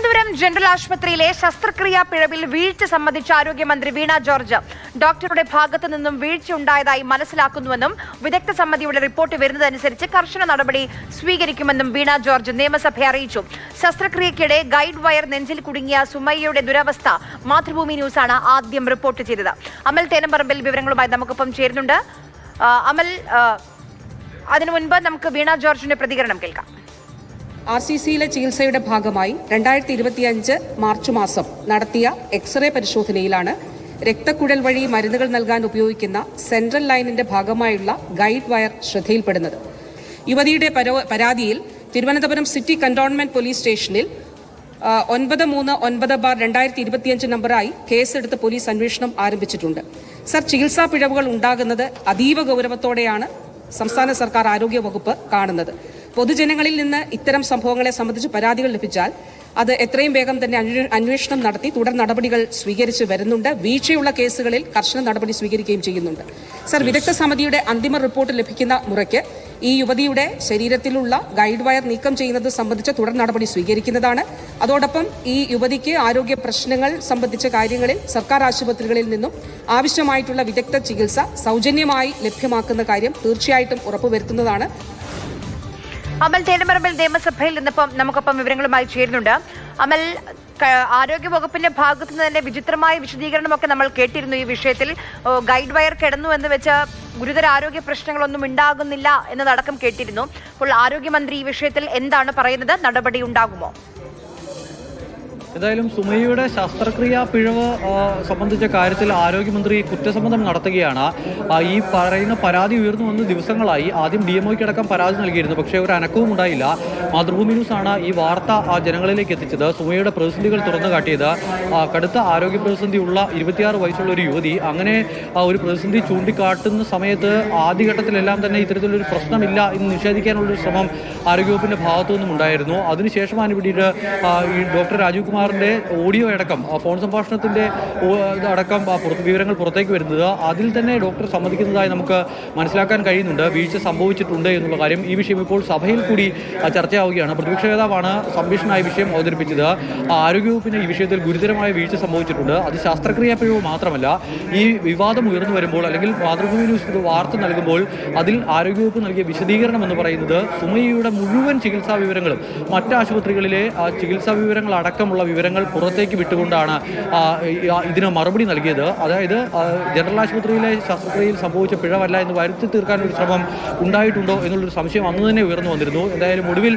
Thiruvananthapuram general ആശുപത്രിയിലെ ശസ്ത്രക്രിയാ പിഴവിൽ വീഴ്ച സംബന്ധിച്ച് ആരോഗ്യമന്ത്രി വീണ ജോർജ് ഡോക്ടറുടെ ഭാഗത്തു നിന്നും വീഴ്ച ഉണ്ടായതായി മനസ്സിലാക്കുന്നുവെന്നും വിദഗ്ധ സമിതിയുടെ റിപ്പോർട്ട് വരുന്നതനുസരിച്ച് കർശന നടപടി സ്വീകരിക്കുമെന്നും വീണ ജോർജ് നിയമസഭയെ അറിയിച്ചു. ശസ്ത്രക്രിയയ്ക്കിടെ ഗൈഡ് വയർ നെഞ്ചിൽ കുടുങ്ങിയ സുമയ്യയുടെ ദുരവസ്ഥ മാതൃഭൂമി ന്യൂസാണ് ആദ്യം റിപ്പോർട്ട് ചെയ്തത്. അമൽ തേനമ്പറമ്പിൽ വിവരങ്ങളുമായി നമുക്കൊപ്പം ചേരുന്നുണ്ട്. അമൽ അതിനു മുൻപ് നമുക്ക് വീണ ജോർജിന്റെ പ്രതികരണം കേൾക്കാം. ആർ സി സിയിലെ ചികിത്സയുടെ ഭാഗമായി രണ്ടായിരത്തി ഇരുപത്തിയഞ്ച് മാർച്ച് മാസം നടത്തിയ എക്സ്റേ പരിശോധനയിലാണ് രക്തക്കുഴൽ വഴി മരുന്നുകൾ നൽകാൻ ഉപയോഗിക്കുന്ന സെൻട്രൽ ലൈനിന്റെ ഭാഗമായുള്ള ഗൈഡ് വയർ ശ്രദ്ധയിൽപ്പെടുന്നത്. യുവതിയുടെ പരാതിയിൽ തിരുവനന്തപുരം സിറ്റി കന്റോൺമെന്റ് പോലീസ് സ്റ്റേഷനിൽ ഒൻപത് മൂന്ന് ഒൻപത് ബാർ രണ്ടായിരത്തി ഇരുപത്തിയഞ്ച് നമ്പറായി കേസെടുത്ത് പോലീസ് അന്വേഷണം ആരംഭിച്ചിട്ടുണ്ട്. സർ ചികിത്സാ പിഴവുകൾ ഉണ്ടാകുന്നത് അതീവ ഗൗരവത്തോടെയാണ് സംസ്ഥാന സർക്കാർ ആരോഗ്യ വകുപ്പ് കാണുന്നത്. പൊതുജനങ്ങളിൽ നിന്ന് ഇത്തരം സംഭവങ്ങളെ സംബന്ധിച്ച് പരാതികൾ ലഭിച്ചാൽ അത് എത്രയും വേഗം തന്നെ അന്വേഷണം നടത്തി തുടർ നടപടികൾ സ്വീകരിച്ച് വരുന്നുണ്ട്. വീഴ്ചയുള്ള കേസുകളിൽ കർശന നടപടി സ്വീകരിക്കുകയും ചെയ്യുന്നുണ്ട്. സർ വിദഗ്ധ സമിതിയുടെ അന്തിമ റിപ്പോർട്ട് ലഭിക്കുന്ന മുറയ്ക്ക് ഈ യുവതിയുടെ ശരീരത്തിലുള്ള ഗൈഡ് വയർ നീക്കം ചെയ്യുന്നത് സംബന്ധിച്ച തുടർ നടപടി സ്വീകരിക്കുന്നതാണ്. അതോടൊപ്പം ഈ യുവതിക്ക് ആരോഗ്യ പ്രശ്നങ്ങൾ സംബന്ധിച്ച കാര്യങ്ങളിൽ സർക്കാർ ആശുപത്രികളിൽ നിന്നും ആവശ്യമായിട്ടുള്ള വിദഗ്ധ ചികിത്സ സൗജന്യമായി ലഭ്യമാക്കുന്ന കാര്യം തീർച്ചയായിട്ടും ഉറപ്പുവരുത്തുന്നതാണ്. അമൽ തേനമറമ്പിൽ നിയമസഭയിൽ നിന്നിപ്പം നമുക്കൊപ്പം വിവരങ്ങളുമായി ചേരുന്നുണ്ട്. അമൽ ആരോഗ്യവകുപ്പിന്റെ ആരോഗ്യ വകുപ്പിന്റെ ഭാഗത്തു നിന്ന് തന്നെ വിചിത്രമായ വിശദീകരണമൊക്കെ നമ്മൾ കേട്ടിരുന്നു ഈ വിഷയത്തിൽ. ഗൈഡ് വയർ കിടന്നു എന്ന് വെച്ച് ഗുരുതര ആരോഗ്യ പ്രശ്നങ്ങളൊന്നും ഉണ്ടാകുന്നില്ല എന്നതടക്കം കേട്ടിരുന്നു. അപ്പോൾ ആരോഗ്യമന്ത്രി ഈ വിഷയത്തിൽ എന്താണ് പറയുന്നത്? നടപടി ഉണ്ടാകുമോ? എന്തായാലും സുമയ്യയുടെ ശസ്ത്രക്രിയാ പിഴവ് സംബന്ധിച്ച കാര്യത്തിൽ ആരോഗ്യമന്ത്രി കുറ്റസമ്മതം നടത്തുകയാണ്. ഈ പറയുന്ന പരാതി ഉയർന്നു വന്ന് ദിവസങ്ങളായി ആദ്യം ഡി എംഒയ്ക്ക് അടക്കം പരാതി നൽകിയിരുന്നു. പക്ഷേ ഒരു അനക്കവും ഉണ്ടായില്ല. മാതൃഭൂമി ന്യൂസാണ് ഈ വാർത്ത ആ ജനങ്ങളിലേക്ക് എത്തിച്ചത്. സുമയ്യയുടെ പ്രതിസന്ധികൾ തുറന്നു കാട്ടിയത് കടുത്ത ആരോഗ്യ പ്രതിസന്ധി ഉള്ള ഇരുപത്തിയാറ് വയസ്സുള്ള ഒരു യുവതി. അങ്ങനെ ഒരു പ്രതിസന്ധി ചൂണ്ടിക്കാട്ടുന്ന സമയത്ത് ആദ്യഘട്ടത്തിലെല്ലാം തന്നെ ഇത്തരത്തിലൊരു പ്രശ്നമില്ല എന്ന് നിഷേധിക്കാനുള്ളൊരു ശ്രമം ആരോഗ്യവകുപ്പിന്റെ ഭാഗത്തു നിന്നും ഉണ്ടായിരുന്നു അതിനുശേഷമാണ് പിന്നീട് ഈ ഡോക്ടർ രാജീവ് കുമാറിന്റെ ഓഡിയോ അടക്കം ഫോൺ സംഭാഷണത്തിന്റെ അടക്കം പുറത്ത് വിവരങ്ങൾ പുറത്തേക്ക് വരുന്നത് അതിൽ തന്നെ ഡോക്ടർ സമ്മതിക്കുന്നതായി നമുക്ക് മനസ്സിലാക്കാൻ കഴിയുന്നുണ്ട്. വീഴ്ച സംഭവിച്ചിട്ടുണ്ട് എന്നുള്ള കാര്യം ഈ വിഷയം ഇപ്പോൾ സഭയിൽ കൂടി ചർച്ചയാവുകയാണ്. പ്രതിപക്ഷ നേതാവാണ് സംഭീഷണമായ വിഷയം അവതരിപ്പിച്ചത്. ആരോഗ്യവകുപ്പിന് ഈ വിഷയത്തിൽ ഗുരുതരമായ വീഴ്ച സംഭവിച്ചിട്ടുണ്ട്. അത് ശസ്ത്രക്രിയാ പിഴവ് മാത്രമല്ല ഈ വിവാദം ഉയർന്നു വരുമ്പോൾ അല്ലെങ്കിൽ മാതൃഭൂമി ന്യൂസ് വാർത്ത നൽകുമ്പോൾ അതിൽ ആരോഗ്യവകുപ്പ് നൽകിയ വിശദീകരണം എന്ന് പറയുന്നത് സുമയ്യയുടെ മുഴുവൻ ചികിത്സാ വിവരങ്ങളും മറ്റ് ആശുപത്രികളിലെ ചികിത്സാ വിവരങ്ങൾ അടക്കമുള്ള വിവരങ്ങൾ പുറത്തേക്ക് വിട്ടുകൊണ്ടാണ് ഇതിന് മറുപടി നൽകിയത്. അതായത് ജനറൽ ആശുപത്രിയിലെ ശസ്ത്രക്രിയയിൽ സംഭവിച്ച പിഴവല്ല എന്ന് വരുത്തി തീർക്കാൻ ഒരു ശ്രമം ഉണ്ടായിട്ടുണ്ടോ എന്നുള്ളൊരു സംശയം അന്ന് തന്നെ ഉയർന്നു വന്നിരുന്നു. എന്തായാലും ഒടുവിൽ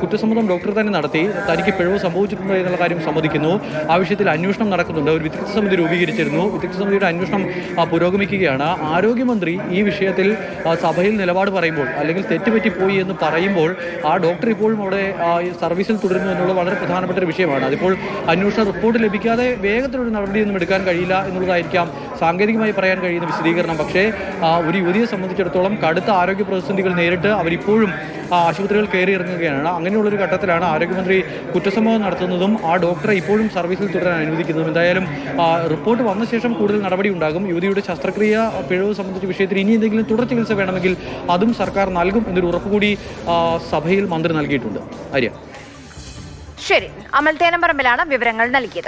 കുറ്റസമ്മതം ഡോക്ടർ തന്നെ നടത്തി. തനിക്ക് പിഴവ് സംഭവിച്ചിട്ടുണ്ടോ എന്നുള്ള കാര്യം സമ്മതിക്കുന്നു. ആ വിഷയത്തിൽ അന്വേഷണം നടക്കുന്നുണ്ട്. ഒരു വിദഗ്ധ സമിതി രൂപീകരിച്ചിരുന്നു. വിദഗ്ധ സമിതിയുടെ അന്വേഷണം പുരോഗമിക്കുകയാണ്. ആരോഗ്യമന്ത്രി ഈ വിഷയത്തിൽ സഭയിൽ നിലപാട് പറയുമ്പോൾ അല്ലെങ്കിൽ തെറ്റുപറ്റിപ്പോയി എന്ന് പറയുമ്പോൾ ആ ഡോക്ടർ ഇപ്പോഴും അവിടെ സർവീസിൽ തുടരുന്നു എന്നുള്ള വളരെ പ്രധാനപ്പെട്ട ഒരു വിഷയമാണ്. അതിപ്പോൾ അന്വേഷണ റിപ്പോർട്ട് ലഭിക്കാതെ വേഗത്തിലൊരു നടപടിയൊന്നും എടുക്കാൻ കഴിയില്ല എന്നുള്ളതായിരിക്കാം സാങ്കേതികമായി പറയാൻ കഴിയുന്ന വിശദീകരണം. പക്ഷേ ഒരു യുവതിയെ സംബന്ധിച്ചിടത്തോളം കടുത്ത ആരോഗ്യ പ്രതിസന്ധികൾ നേരിട്ട് അവരിപ്പോഴും ആശുപത്രികൾ കയറി ഇറങ്ങുകയാണ്. അങ്ങനെയുള്ളൊരു ഘട്ടത്തിലാണ് ആരോഗ്യമന്ത്രി കുറ്റസമ്മതം നടത്തുന്നതും ആ ഡോക്ടറെ ഇപ്പോഴും സർവീസിൽ തുടരാൻ അനുവദിക്കുന്നതും. എന്തായാലും റിപ്പോർട്ട് വന്ന ശേഷം കൂടുതൽ നടപടി ഉണ്ടാകും. യുവതിയുടെ ശസ്ത്രക്രിയ പിഴവ് സംബന്ധിച്ച വിഷയത്തിൽ ഇനി എന്തെങ്കിലും തുടർ ചികിത്സ വേണമെങ്കിൽ അതും സർക്കാർ നൽകും എന്നൊരു ഉറപ്പ് കൂടി സഭയിൽ മന്ത്രി നൽകിയിട്ടുണ്ട്. ആര്യ? ശരി. അമൽ തേനമ്പറമ്പിലാണ് വിവരങ്ങൾ നൽകിയത്.